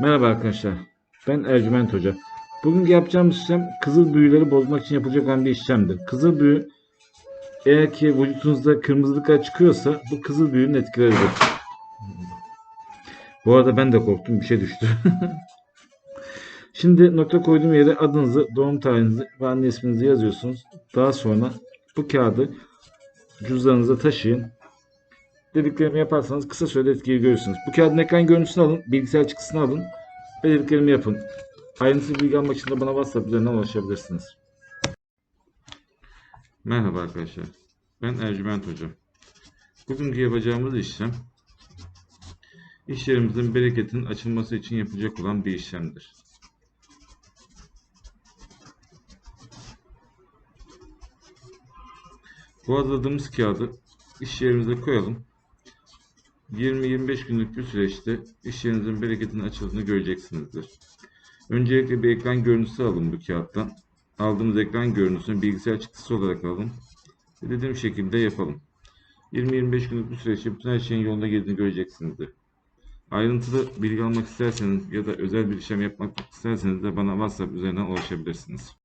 Merhaba arkadaşlar. Ben Ercüment Hoca. Bugün yapacağımız işlem kızıl büyüleri bozmak için yapılacak olan bir işlemdir. Kızıl büyü eğer ki vücudunuzda kırmızılıklar çıkıyorsa bu kızıl büyünün etkileridir. Bu arada ben de korktum. Bir şey düştü. Şimdi nokta koyduğum yere adınızı, doğum tarihinizi ve anne isminizi yazıyorsunuz. Daha sonra bu kağıdı cüzdanınıza taşıyın. Dediklerimi yaparsanız kısa sürede etkiyi görürsünüz. Bu kağıdın ekran görüntüsünü alın, bilgisayar çıktısını alın ve dediklerimi yapın. Ayrıntılı bilgi almak için de bana WhatsApp üzerinden ulaşabilirsiniz. Merhaba arkadaşlar. Ben Ercüment Hoca. Bugünkü yapacağımız işlem iş yerimizin bereketin açılması için yapılacak olan bir işlemdir. Bu hazırladığımız kağıdı iş yerimize koyalım. 20-25 günlük bir süreçte iş yerinizin bereketinin açıldığını göreceksinizdir. Öncelikle bir ekran görüntüsü alın bu kağıttan. Aldığımız ekran görüntüsünü bilgisayar çıktısı olarak alın. Dediğim şekilde yapalım. 20-25 günlük bir süreçte bütün her şeyin yolunda geldiğini göreceksinizdir. Ayrıntılı bilgi almak isterseniz ya da özel bir işlem yapmak isterseniz de bana WhatsApp üzerinden ulaşabilirsiniz.